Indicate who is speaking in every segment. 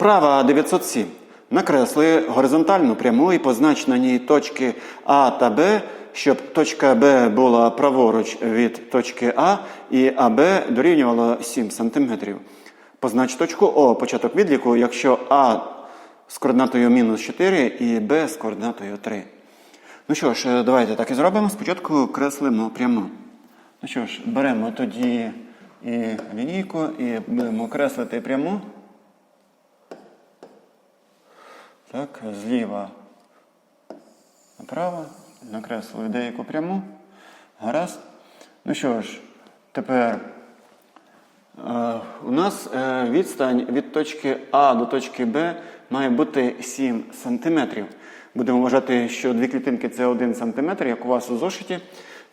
Speaker 1: Вправа 907. Накресли горизонтальну пряму і познач на ній точки А та Б, щоб точка Б була праворуч від точки А і АБ дорівнювало 7 см. Познач точку О початок відліку, якщо А з координатою мінус 4 і Б з координатою 3. Ну що ж, давайте так і зробимо. Спочатку креслимо пряму. Ну що ж, беремо тоді і лінійку, і будемо креслити пряму. Так, зліва направо. Накреслили деяку пряму. Гаразд. Ну що ж, тепер е, у нас е, відстань від точки А до точки Б має бути 7 см. Будемо вважати, що дві клітинки це 1 см, як у вас у зошиті,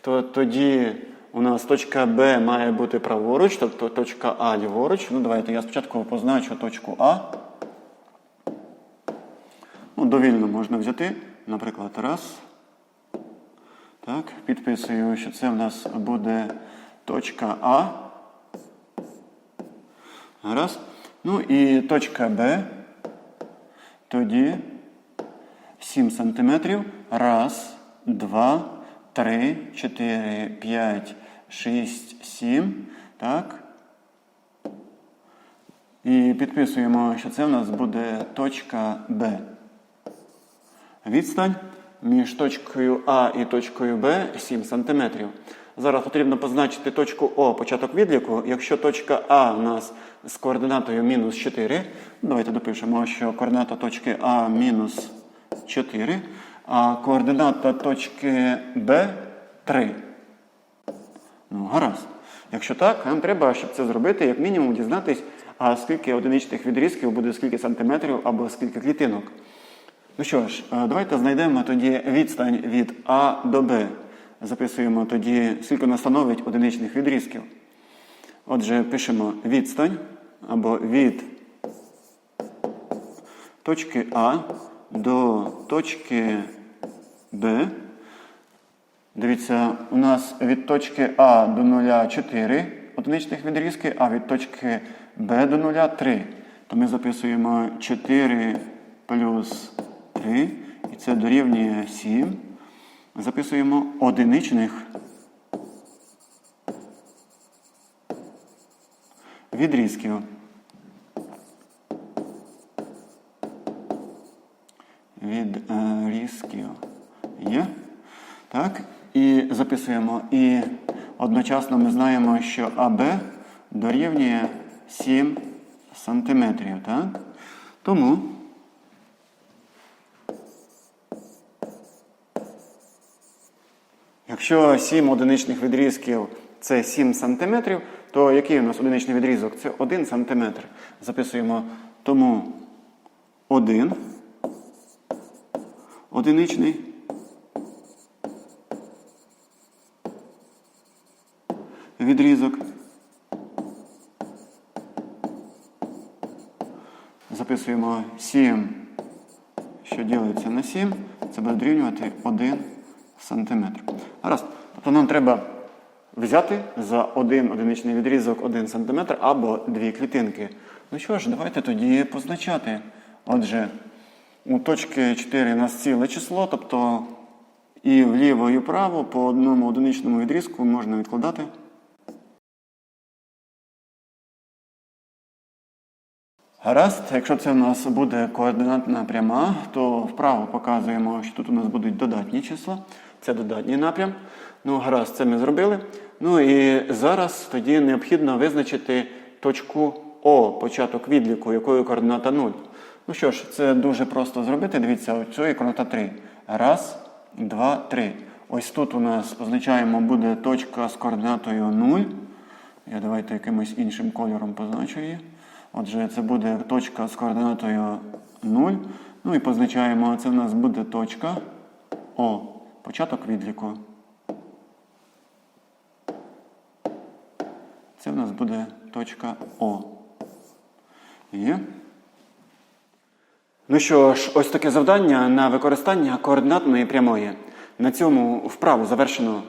Speaker 1: то тоді у нас точка Б має бути праворуч, тобто точка А ліворуч. Ну, давайте я спочатку позначу точку А. Довільно можна взяти, наприклад, раз. Так, підписую, що це в нас буде точка А. Раз. Ну і точка Б. Тоді 7 сантиметрів. Раз, два, три, чотири, п'ять, шість, сім. Так. І підписуємо, що це в нас буде точка Б. Відстань між точкою А і точкою Б 7 см. Зараз потрібно позначити точку О початок відліку. Якщо точка А у нас з координатою мінус 4, давайте допишемо, що координата точки А мінус 4, а координата точки Б 3. Ну, гаразд. Якщо так, нам треба, щоб це зробити, як мінімум дізнатись, а скільки одиничних відрізків буде скільки сантиметрів або скільки клітинок. Ну що ж, е, давайте знайдемо тоді відстань від А до Б. Записуємо тоді, скільки вона становить одиничних відрізків. Отже, пишемо відстань або від точки А до точки Б. Дивіться, у нас від точки А до 0 4 одиничних відрізки, а від точки Б до 0 3. То ми записуємо 4 плюс 3, і це дорівнює 7. Записуємо одиничних відрізків. Відрізків є. Так. І записуємо. І одночасно ми знаємо, що АБ дорівнює 7 сантиметрів. Так? Тому Якщо 7 одиничних відрізків це 7 см, то який у нас одиничний відрізок? Це 1 см. Записуємо тому 1 одиничний. Відрізок. Записуємо 7, що ділиться на 7, це буде дорівнювати 1 сантиметр. Гаразд. Тобто нам треба взяти за один одиничний відрізок 1 см або дві клітинки. Ну що ж, давайте тоді позначати. Отже, у точки 4 у нас ціле число, тобто і вліво, і вправо по одному одиничному відрізку можна відкладати. Гаразд, якщо це у нас буде координатна пряма, то вправо показуємо, що тут у нас будуть додатні числа. Це додатній напрям. Ну, гаразд, це ми зробили. Ну і зараз тоді необхідно визначити точку О, початок відліку, якою координата 0. Ну що ж, це дуже просто зробити. Дивіться, ось є координата 3. Раз, два, три. Ось тут у нас позначаємо буде точка з координатою 0. Я давайте якимось іншим кольором позначу її. Отже, це буде точка з координатою 0. Ну і позначаємо, це в нас буде точка О. Початок відліку. Це в нас буде точка О. Є. Ну що ж, ось таке завдання на використання координатної прямої. На цьому вправу завершено.